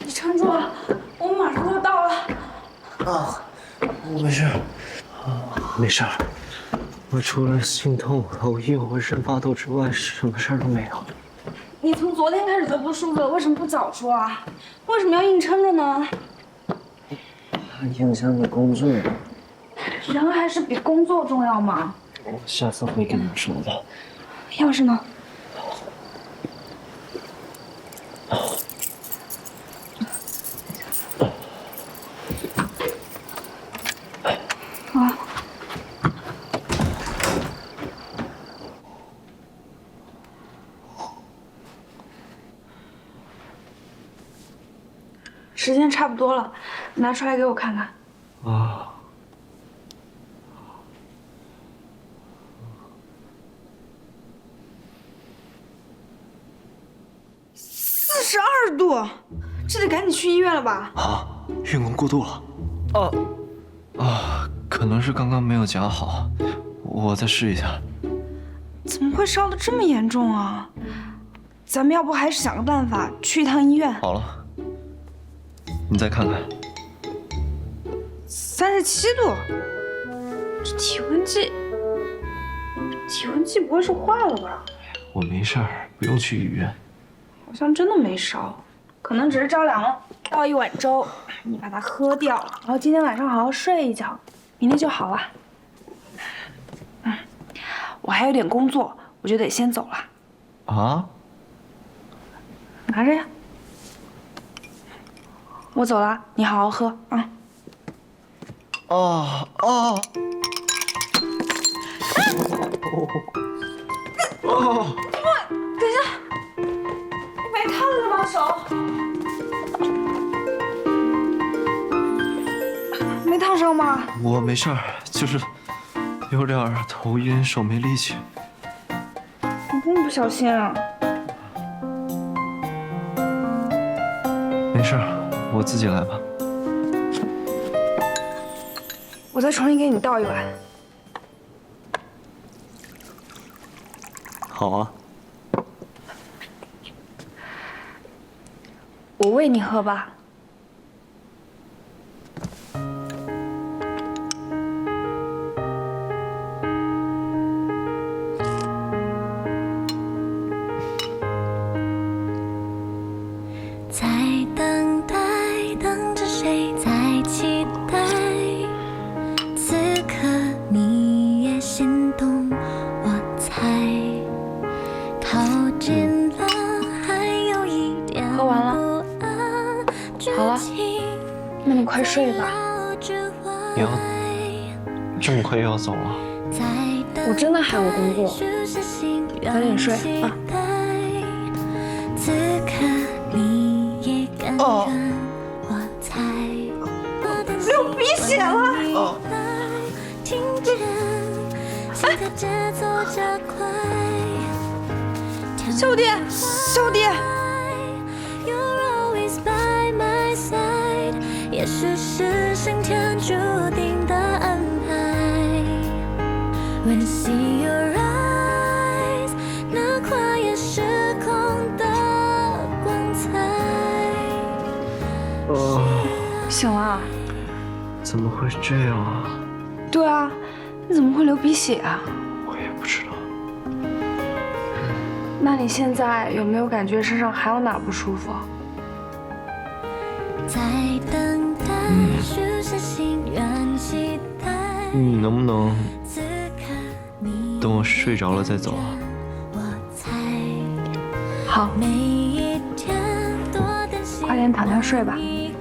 你撑住啊，我们马上就到了。啊，我没事，啊，没事儿。我除了心痛、头晕、浑身发抖之外，什么事儿都没有。你从昨天开始就不舒服了，为什么不早说啊？为什么要硬撑着呢？怕影响你工作，人还是比工作重要吗？我下次会跟你说的。钥匙呢？时间差不多了，拿出来给我看看。啊，四十二度，这得赶紧去医院了吧？啊，运功过度了。啊，啊，可能是刚刚没有夹好，我再试一下。怎么会烧的这么严重啊？咱们要不还是想个办法去一趟医院？好了，你再看看。三十七度，这体温计，体温计不会是坏了吧？我没事儿，不用去医院。好像真的没烧，可能只是着凉了。倒一碗粥，你把它喝掉，然后今天晚上好好睡一觉，明天就好了。嗯，我还有点工作，我就得先走了。啊？拿着呀，我走了，你好好喝啊。哦哦！哦，等一下，你没烫着吧手？没烫伤吗？我没事儿，就是有点儿头晕，手没力气。你这么不小心啊？没事儿，我自己来吧。我再重新给你倒一碗。好啊。我喂你喝吧。好了那你快睡吧。你要这么快又要走了？我真的还有工作早点睡啊。此刻你也刚哦。流鼻血了。哦听见心跳节奏加快。小弟，小弟，许是上天注定的安排。When see your eyes，那跨越时空的光彩。哦，醒了？怎么会这样啊？对啊，你怎么会流鼻血啊？我也不知道。那你现在有没有感觉身上还有哪不舒服？在等。你能不能等我睡着了再走啊？我猜。好，快点躺下睡吧依